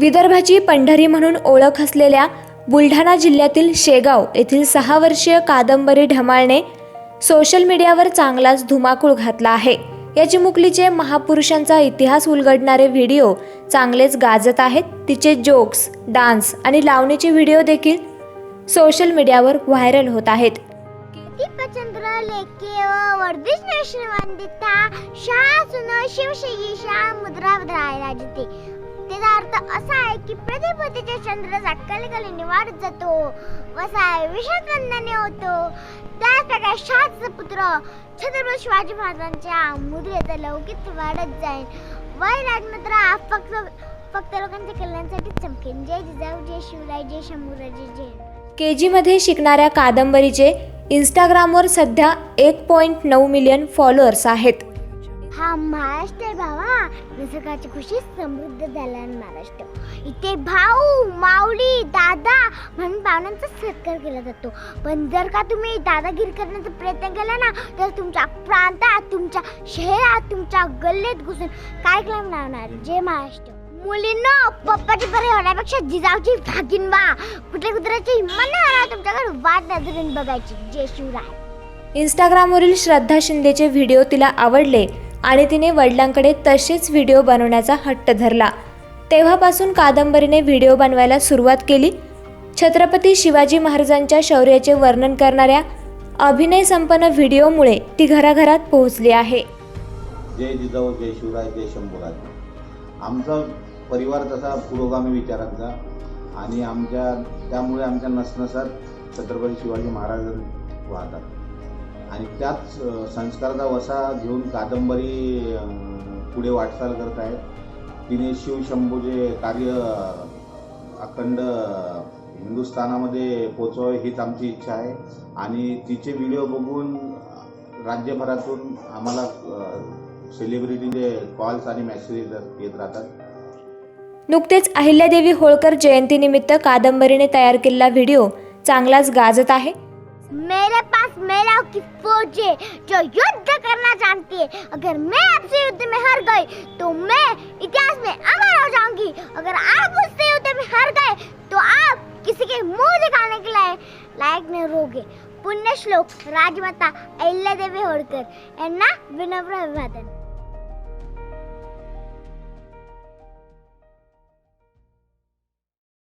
विदर्भाची पंढरी म्हणून ओळख असलेल्या बुलढाणा जिल्ह्यातील शेगाव येथील सहा वर्षीय कादंबरी ढमाळने सोशल मीडियावर चांगलाच धुमाकूळ घातला आहे. या चिमुकलीचे महापुरुषांचा इतिहास उलगडणारे व्हिडिओ चांगलेच गाजत आहेत. तिचे जोक्स डान्स आणि लावणीचे व्हिडिओ देखील सोशल मीडियावर व्हायरल होत आहेत. शिवशयी मुद्रा त्याचा अर्थ असा आहे की प्रतिपतीचे चंद्र कलकलीने वाढत जातो. वसा विषातवंदने होतो. त्याच प्रकारे शहाचा पुत्र छत्रपती शिवाजी महाराजांच्या मुद्रेचा लौकिक वाढत जाईल. वय राजमात्र फक्त फक्त लोकांच्या कल्याणासाठी चमकेन. जय जिजाऊ जय शिवराय जय शंभूराजे जय के जीमध्ये शिकणाऱ्या कादंबरीचे इंस्टाग्रामवर सध्या एक पॉईंट नऊ मिलियन फॉलोअर्स आहेत. हा महाराष्ट्र आहे भावा निसर्गाची खुशी समृद्ध झाला महाराष्ट्र. इथे भाऊ माऊली दादा म्हणून पाहुण्यांचा सत्कार केला जातो. पण जर का तुम्ही दादागिरी करण्याचा प्रयत्न केला ना तर तुमच्या प्रांतात तुमच्या शहरात तुमच्या गल्लीत घुसून काय काम लावणार जे महाराष्ट्र. मुलींना पप्पाची बरे होण्यापेक्षा जिजाऊची भागीन वा कुठल्या कुत्र्याची हिंमत नाही तुमच्याकडे. वाट नजरेन बघायची. जय शिवराय. इंस्टाग्रामवरील श्रद्धा शिंदेचे व्हिडिओ तिला आवडले आणि तिने वडिलांकडे तसेच व्हिडिओ बनवण्याचा हट्ट धरला. तेव्हापासून कादंबरीने व्हिडिओ बनवायला सुरुवात केली. छत्रपती शिवाजी महाराजांच्या शौर्याचे वर्णन करणाऱ्या अभिनय संपन्न व्हिडिओमुळे ती घराघरात पोहोचली आहे. जय जिजाऊ जय शिवराय जय शंभूराज आमचा परिवार तसा पुरोगामी विचारांचा आणि आमच्या त्यामुळे आमच्या नसनसात छत्रपती शिवाजी महाराज वाहतात. आणि त्याच संस्काराचा वसा घेऊन कादंबरी पुढे वाटचाल करत आहेत. तिने शिवशंभूचे कार्य अखंड हिंदुस्थानामध्ये पोचवावे हीच आमची इच्छा आहे. आणि तिचे व्हिडिओ बघून राज्यभरातून आम्हाला सेलिब्रिटीचे कॉल्स आणि मेसेजेस येत राहतात. नुकतेच अहिल्यादेवी होळकर जयंतीनिमित्त कादंबरीने तयार केलेला व्हिडिओ चांगलाच गाजत आहे. मेरे पास मेरा की फौज है जो युद्ध करना जानती है। अगर मैं आपसे युद्ध में हार गई तो मैं इतिहास में अमर हो जाऊँगी। अगर आप मुझसे युद्ध में हार गए तो आप किसी के मुँह दिखाने के लिए लायक नहीं रहोगे। पुण्य श्लोक, राजमाता अहिल्यादेवी होलकर एन्ना विनम्र अभिवादन।